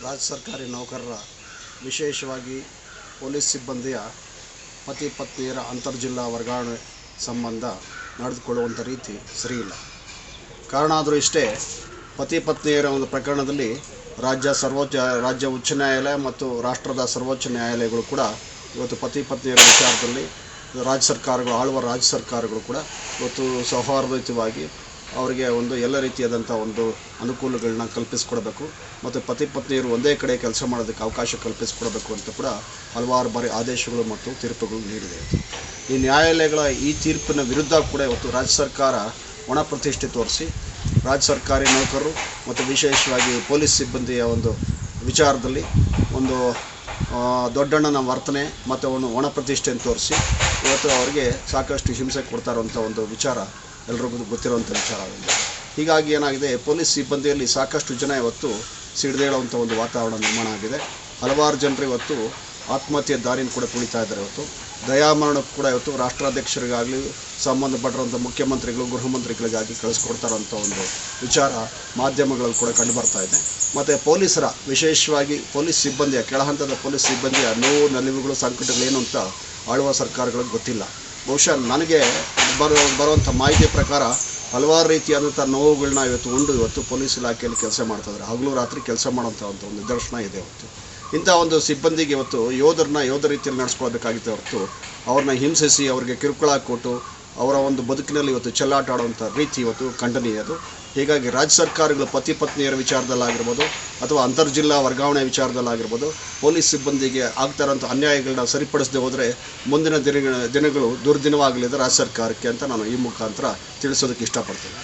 ರಾಜ್ಯ ಸರ್ಕಾರಿ ನೌಕರರ ವಿಶೇಷವಾಗಿ ಪೊಲೀಸ್ ಸಿಬ್ಬಂದಿಯ ಪತಿ ಪತ್ನಿಯರ ಅಂತರ್ಜಿಲ್ಲಾ ವರ್ಗಾವಣೆ ಸಂಬಂಧ ನಡೆದುಕೊಳ್ಳುವಂಥ ರೀತಿ ಸರಿಯಿಲ್ಲ ಕಾರಣ ಆದರೂ ಇಷ್ಟೇ, ಪತಿ ಪತ್ನಿಯರ ಒಂದು ಪ್ರಕರಣದಲ್ಲಿ ರಾಜ್ಯ ಸರ್ವೋಚ್ಚ, ರಾಜ್ಯ ಉಚ್ಚ ನ್ಯಾಯಾಲಯ ಮತ್ತು ರಾಷ್ಟ್ರದ ಸರ್ವೋಚ್ಚ ನ್ಯಾಯಾಲಯಗಳು ಕೂಡ ಇವತ್ತು ಪತಿ ಪತ್ನಿಯರ ವಿಚಾರದಲ್ಲಿ ರಾಜ್ಯ ಸರ್ಕಾರಗಳು, ಆಳುವ ರಾಜ್ಯ ಸರ್ಕಾರಗಳು ಕೂಡ ಇವತ್ತು ಸೌಹಾರ್ದಯುತವಾಗಿ ಅವರಿಗೆ ಒಂದು ಎಲ್ಲ ರೀತಿಯಾದಂಥ ಒಂದು ಅನುಕೂಲಗಳನ್ನ ಕಲ್ಪಿಸಿಕೊಡಬೇಕು. ಮತ್ತು ಪತಿ ಪತ್ನಿಯರು ಒಂದೇ ಕಡೆ ಕೆಲಸ ಮಾಡೋದಕ್ಕೆ ಅವಕಾಶ ಕಲ್ಪಿಸಿಕೊಡಬೇಕು ಅಂತ ಕೂಡ ಹಲವಾರು ಬಾರಿ ಆದೇಶಗಳು ಮತ್ತು ತೀರ್ಪುಗಳು ನೀಡಿದೆ. ಈ ನ್ಯಾಯಾಲಯಗಳ ಈ ತೀರ್ಪಿನ ವಿರುದ್ಧ ಕೂಡ ಇವತ್ತು ರಾಜ್ಯ ಸರ್ಕಾರ ಒಣ ಪ್ರತಿಷ್ಠೆ ತೋರಿಸಿ, ರಾಜ್ಯ ಸರ್ಕಾರಿ ನೌಕರರು ಮತ್ತು ವಿಶೇಷವಾಗಿ ಪೊಲೀಸ್ ಸಿಬ್ಬಂದಿಯ ಒಂದು ವಿಚಾರದಲ್ಲಿ ಒಂದು ದೊಡ್ಡಣ್ಣನ ವರ್ತನೆ ಮತ್ತು ಒಂದು ಒಣ ಪ್ರತಿಷ್ಠೆಯನ್ನು ತೋರಿಸಿ ಇವತ್ತು ಅವರಿಗೆ ಸಾಕಷ್ಟು ಹಿಂಸೆ ಕೊಡ್ತಾರಂಥ ಒಂದು ವಿಚಾರ ಎಲ್ರಿಗೂ ಗೊತ್ತಿರುವಂಥ ವಿಚಾರ ಹೀಗಾಗಿ ಏನಾಗಿದೆ, ಪೊಲೀಸ್ ಸಿಬ್ಬಂದಿಯಲ್ಲಿ ಸಾಕಷ್ಟು ಜನ ಇವತ್ತು ಸಿಡಿದೇಳುವಂಥ ಒಂದು ವಾತಾವರಣ ನಿರ್ಮಾಣ ಆಗಿದೆ. ಹಲವಾರು ಜನರು ಇವತ್ತು ಆತ್ಮಹತ್ಯೆ ದಾರಿನ ಕೂಡ ತುಳಿತಾ ಇದ್ದಾರೆ ಇವತ್ತು. ದಯಾಮರಣಕ್ಕೂ ಕೂಡ ಇವತ್ತು ರಾಷ್ಟ್ರಾಧ್ಯಕ್ಷರಿಗಾಗಲಿ ಸಂಬಂಧಪಟ್ಟಿರುವಂಥ ಮುಖ್ಯಮಂತ್ರಿಗಳು ಗೃಹ ಮಂತ್ರಿಗಳಿಗಾಗಿ ಕಳಿಸ್ಕೊಡ್ತಾ ಒಂದು ವಿಚಾರ ಮಾಧ್ಯಮಗಳಲ್ಲಿ ಕೂಡ ಕಂಡು ಬರ್ತಾ ಇದೆ. ಮತ್ತು ಪೊಲೀಸರ, ವಿಶೇಷವಾಗಿ ಪೊಲೀಸ್ ಸಿಬ್ಬಂದಿಯ, ಕೆಳಹಂತದ ಪೊಲೀಸ್ ಸಿಬ್ಬಂದಿಯ ನೋವು, ನಲಿವುಗಳು ಸಂಕಟಗಳೇನು ಅಂತ ಆಳುವ ಸರ್ಕಾರಗಳಿಗೆ ಗೊತ್ತಿಲ್ಲ. ಬಹುಶಃ ನನಗೆ ಬರೋ, ಬರುವಂಥ ಮಾಹಿತಿ ಪ್ರಕಾರ ಹಲವಾರು ರೀತಿಯಾದಂಥ ನೋವುಗಳನ್ನ ಇವತ್ತು ಉಂಡು, ಇವತ್ತು ಪೊಲೀಸ್ ಇಲಾಖೆಯಲ್ಲಿ ಕೆಲಸ ಮಾಡ್ತಾಯಿದ್ದಾರೆ. ಹಗಲು ರಾತ್ರಿ ಕೆಲಸ ಮಾಡೋಂಥ ಒಂದು ನಿದರ್ಶನ ಇದೆ ಇವತ್ತು. ಇಂಥ ಒಂದು ಸಿಬ್ಬಂದಿಗೆ ಇವತ್ತು ಯೋಧರನ್ನ ಯೋಧ ರೀತಿಯಲ್ಲಿ ನಡೆಸ್ಕೊಳ್ಬೇಕಾಗಿತ್ತು ಹೊರತು ಅವ್ರನ್ನ ಹಿಂಸಿಸಿ, ಅವರಿಗೆ ಕಿರುಕುಳ ಕೊಟ್ಟು ಅವರ ಒಂದು ಬದುಕಿನಲ್ಲಿ ಇವತ್ತು ಚೆಲ್ಲಾಟ ಆಡುವಂಥ ರೀತಿ ಇವತ್ತು ಖಂಡನೀಯ ಅದು. ಹೀಗಾಗಿ ರಾಜ್ಯ ಸರ್ಕಾರಗಳು ಪತಿ ಪತ್ನಿಯರ ವಿಚಾರದಲ್ಲಾಗಿರ್ಬೋದು ಅಥವಾ ಅಂತರ್ಜಿಲ್ಲಾ ವರ್ಗಾವಣೆ ವಿಚಾರದಲ್ಲಾಗಿರ್ಬೋದು ಪೊಲೀಸ್ ಸಿಬ್ಬಂದಿಗೆ ಆಗ್ತಾ ಇರೋಂಥ ಅನ್ಯಾಯಗಳನ್ನ ಸರಿಪಡಿಸದೆ ಹೋದರೆ ಮುಂದಿನ ದಿನ ದಿನಗಳು ದುರ್ದಿನವಾಗಲಿದೆ ರಾಜ್ಯ ಸರ್ಕಾರಕ್ಕೆ ಅಂತ ನಾನು ಈ ಮುಖಾಂತರ ತಿಳಿಸೋದಕ್ಕೆ ಇಷ್ಟಪಡ್ತೀನಿ.